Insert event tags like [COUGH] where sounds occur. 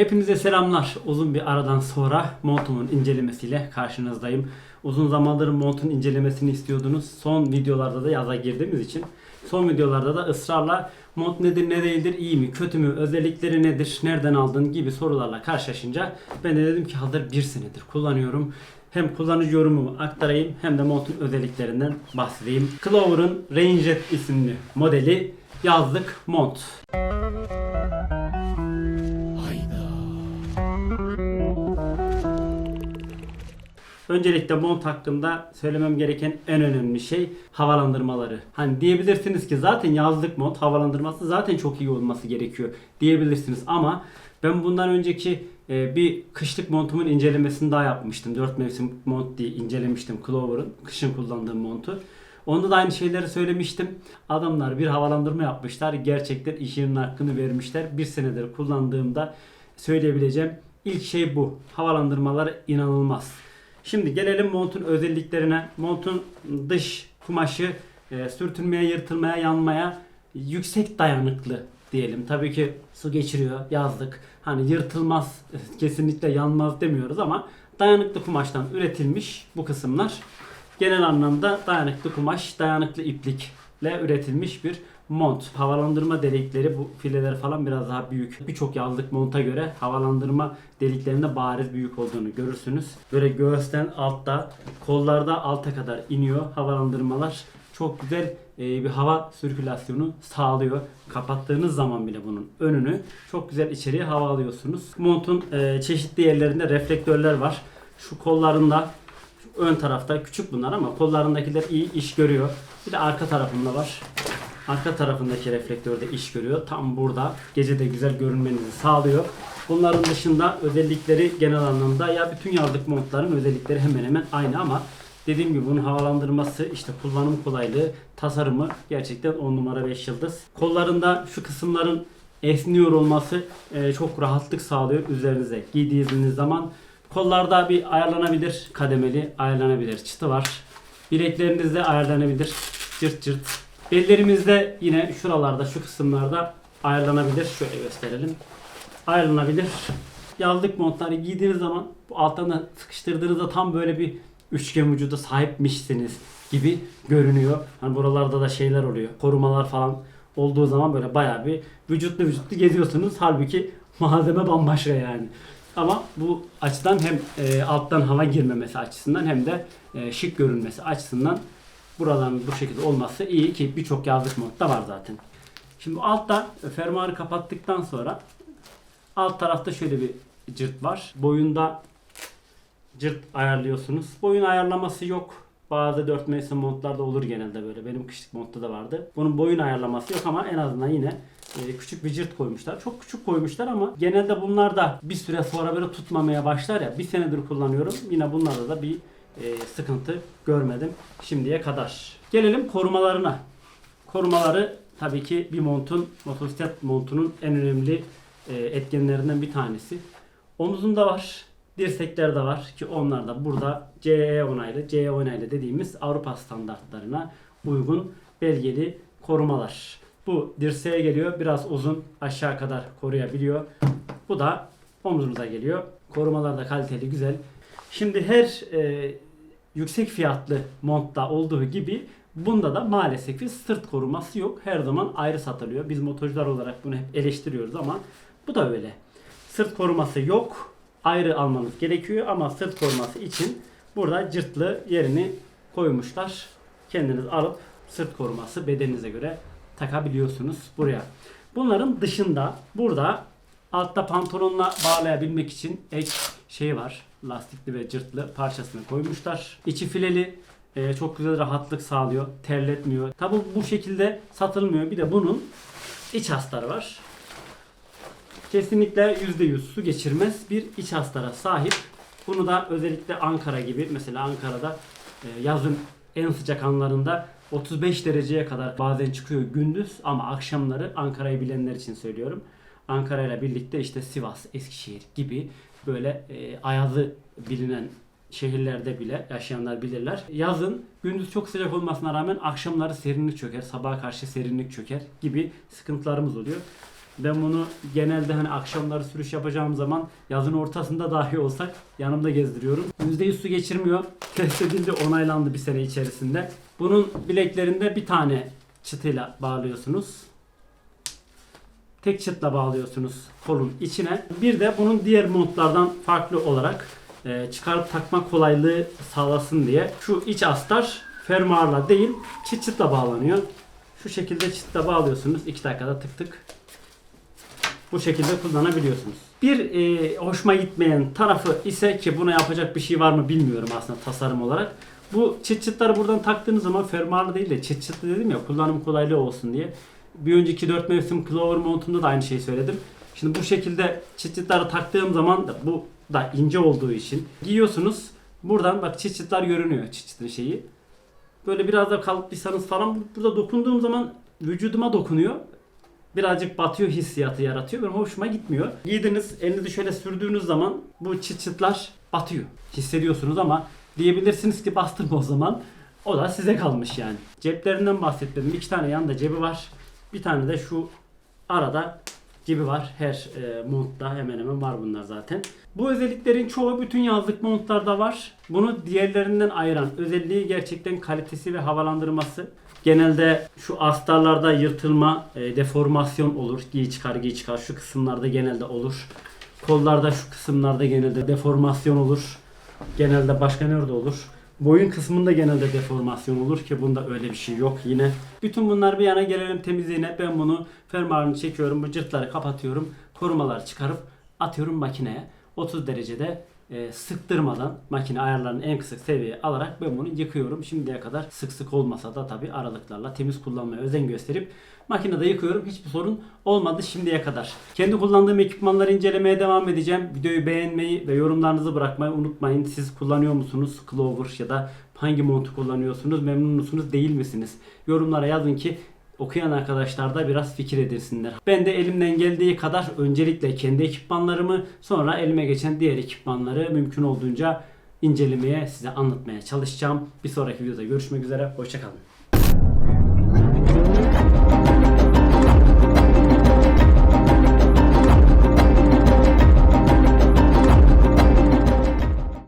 Hepinize selamlar. Uzun bir aradan sonra montumun incelemesiyle karşınızdayım. Uzun zamandır montun incelemesini istiyordunuz. Son videolarda da yaza girdiğimiz için son videolarda da ısrarla mont nedir ne değildir, iyi mi, kötü mü, özellikleri nedir, nereden aldın gibi sorularla karşılaşınca ben de dedim ki hazır bir senedir kullanıyorum. Hem kullanıcı yorumumu aktarayım hem de montun özelliklerinden bahsedeyim. Clover'ın Rangejet isimli modeli yazlık mont. Öncelikle mont hakkında söylemem gereken en önemli şey havalandırmaları. Hani diyebilirsiniz ki zaten yazlık mont havalandırması zaten çok iyi olması gerekiyor diyebilirsiniz ama ben bundan önceki e, bir kışlık montumun incelemesini daha yapmıştım. 4 mevsim mont diye incelemiştim Clover'ın kışın kullandığım montu. Onda da aynı şeyleri söylemiştim. Adamlar bir havalandırma yapmışlar. Gerçekten işinin hakkını vermişler. Bir senedir kullandığımda söyleyebileceğim ilk şey bu. Havalandırmaları inanılmaz. Şimdi gelelim montun özelliklerine. Montun dış kumaşı e, sürtünmeye, yırtılmaya, yanmaya yüksek dayanıklı diyelim. Tabii ki su geçiriyor yazlık. Hani yırtılmaz, [LAUGHS] kesinlikle yanmaz demiyoruz ama dayanıklı kumaştan üretilmiş bu kısımlar. Genel anlamda dayanıklı kumaş, dayanıklı iplikle üretilmiş bir mont. Havalandırma delikleri bu fileler falan biraz daha büyük. Birçok yazlık monta göre havalandırma deliklerinde bariz büyük olduğunu görürsünüz. Böyle göğüsten altta, kollarda alta kadar iniyor havalandırmalar. Çok güzel e, bir hava sirkülasyonu sağlıyor. Kapattığınız zaman bile bunun önünü çok güzel içeriye hava alıyorsunuz. Montun e, çeşitli yerlerinde reflektörler var. Şu kollarında ön tarafta küçük bunlar ama kollarındakiler iyi iş görüyor. Bir de arka tarafında var. Arka tarafındaki reflektör de iş görüyor. Tam burada. Gece de güzel görünmenizi sağlıyor. Bunların dışında özellikleri genel anlamda ya bütün yazlık montların özellikleri hemen hemen aynı ama dediğim gibi bunun havalandırması, işte kullanım kolaylığı, tasarımı gerçekten 10 numara 5 yıldız. Kollarında şu kısımların esniyor olması e, çok rahatlık sağlıyor üzerinize giydiğiniz zaman. Kollarda bir ayarlanabilir kademeli, ayarlanabilir çıtı var. Bileklerinizde ayarlanabilir cırt cırt. Bellerimizde yine şuralarda şu kısımlarda ayarlanabilir. Şöyle gösterelim. Ayarlanabilir. Yazlık montları giydiğiniz zaman bu alttan da sıkıştırdığınızda tam böyle bir üçgen vücuda sahipmişsiniz gibi görünüyor. Hani buralarda da şeyler oluyor. Korumalar falan olduğu zaman böyle bayağı bir vücutlu vücutlu geziyorsunuz. Halbuki malzeme bambaşka yani. Ama bu açıdan hem e, alttan hava girmemesi açısından hem de e, şık görünmesi açısından buradan bu şekilde olması iyi ki birçok yazlık modda var zaten. Şimdi altta fermuarı kapattıktan sonra alt tarafta şöyle bir cırt var. Boyunda cırt ayarlıyorsunuz. Boyun ayarlaması yok. Bazı 4 mevsim montlarda olur genelde böyle. Benim kışlık montta da vardı. Bunun boyun ayarlaması yok ama en azından yine e, küçük bir cırt koymuşlar. Çok küçük koymuşlar ama genelde bunlar da bir süre sonra böyle tutmamaya başlar ya. Bir senedir kullanıyorum. Yine bunlarda da bir e, sıkıntı görmedim şimdiye kadar. Gelelim korumalarına. Korumaları tabii ki bir montun, motosiklet montunun en önemli e, etkenlerinden bir tanesi. Omuzunda var, dirseklerde var ki onlar da burada CE onaylı, CE onaylı dediğimiz Avrupa standartlarına uygun belgeli korumalar. Bu dirseğe geliyor, biraz uzun aşağı kadar koruyabiliyor. Bu da omuzunuza geliyor. Korumalar da kaliteli, güzel. Şimdi her e, yüksek fiyatlı montta olduğu gibi bunda da maalesef ki sırt koruması yok. Her zaman ayrı satılıyor. Biz motorcular olarak bunu hep eleştiriyoruz ama bu da öyle. Sırt koruması yok. Ayrı almanız gerekiyor ama sırt koruması için burada cırtlı yerini koymuşlar. Kendiniz alıp sırt koruması bedeninize göre takabiliyorsunuz buraya. Bunların dışında burada altta pantolonla bağlayabilmek için ek şey var. Lastikli ve cırtlı parçasını koymuşlar. İçi fileli e, çok güzel rahatlık sağlıyor. Terletmiyor. Tabi bu şekilde satılmıyor. Bir de bunun iç hastarı var. Kesinlikle %100 su geçirmez bir iç hastara sahip. Bunu da özellikle Ankara gibi mesela Ankara'da e, yazın en sıcak anlarında 35 dereceye kadar bazen çıkıyor gündüz ama akşamları Ankara'yı bilenler için söylüyorum. Ankara ile birlikte işte Sivas, Eskişehir gibi böyle e, ayazı bilinen şehirlerde bile yaşayanlar bilirler. Yazın gündüz çok sıcak olmasına rağmen akşamları serinlik çöker, sabaha karşı serinlik çöker gibi sıkıntılarımız oluyor. Ben bunu genelde hani akşamları sürüş yapacağım zaman yazın ortasında dahi olsak yanımda gezdiriyorum. %100 su geçirmiyor. Test edildi onaylandı bir sene içerisinde. Bunun bileklerinde bir tane çıtıyla bağlıyorsunuz. Tek çıtla bağlıyorsunuz kolun içine. Bir de bunun diğer montlardan farklı olarak e, çıkarıp takma kolaylığı sağlasın diye şu iç astar fermuarla değil çıt çıtla bağlanıyor. Şu şekilde çıtla bağlıyorsunuz. 2 dakikada tık tık bu şekilde kullanabiliyorsunuz. Bir e, hoşuma gitmeyen tarafı ise ki buna yapacak bir şey var mı bilmiyorum aslında tasarım olarak. Bu çıt çıtları buradan taktığınız zaman fermuarlı değil de çıt çıtlı dedim ya kullanım kolaylığı olsun diye. Bir önceki 4 mevsim Clover montunda da aynı şeyi söyledim. Şimdi bu şekilde çıt çıtları taktığım zaman da bu da ince olduğu için giyiyorsunuz. Buradan bak çıt çıtlar görünüyor çıt çıtın şeyi. Böyle biraz da kalıplıysanız falan burada dokunduğum zaman vücuduma dokunuyor birazcık batıyor hissiyatı yaratıyor. Benim hoşuma gitmiyor. Giydiniz, elinizi şöyle sürdüğünüz zaman bu çıt çıtlar batıyor. Hissediyorsunuz ama diyebilirsiniz ki bastırma o zaman. O da size kalmış yani. Ceplerinden bahsetmedim. İki tane yanında cebi var. Bir tane de şu arada cebi var. Her e, montta hemen hemen var bunlar zaten. Bu özelliklerin çoğu bütün yazlık montlarda var. Bunu diğerlerinden ayıran özelliği gerçekten kalitesi ve havalandırması. Genelde şu astarlarda yırtılma, e, deformasyon olur. Giy çıkar giy çıkar. Şu kısımlarda genelde olur. Kollarda şu kısımlarda genelde deformasyon olur. Genelde başka nerede olur? Boyun kısmında genelde deformasyon olur ki bunda öyle bir şey yok yine. Bütün bunlar bir yana gelelim temizliğine. Ben bunu fermuarını çekiyorum. Bu cırtları kapatıyorum. Korumaları çıkarıp atıyorum makineye. 30 derecede e, sıktırmadan makine ayarlarını en kısık seviyeye alarak ben bunu yıkıyorum. Şimdiye kadar sık sık olmasa da tabi aralıklarla temiz kullanmaya özen gösterip makinede yıkıyorum. Hiçbir sorun olmadı şimdiye kadar. Kendi kullandığım ekipmanları incelemeye devam edeceğim. Videoyu beğenmeyi ve yorumlarınızı bırakmayı unutmayın. Siz kullanıyor musunuz Clover ya da hangi montu kullanıyorsunuz? Memnun musunuz? Değil misiniz? Yorumlara yazın ki okuyan arkadaşlar da biraz fikir edinsinler. Ben de elimden geldiği kadar öncelikle kendi ekipmanlarımı sonra elime geçen diğer ekipmanları mümkün olduğunca incelemeye size anlatmaya çalışacağım. Bir sonraki videoda görüşmek üzere. Hoşçakalın.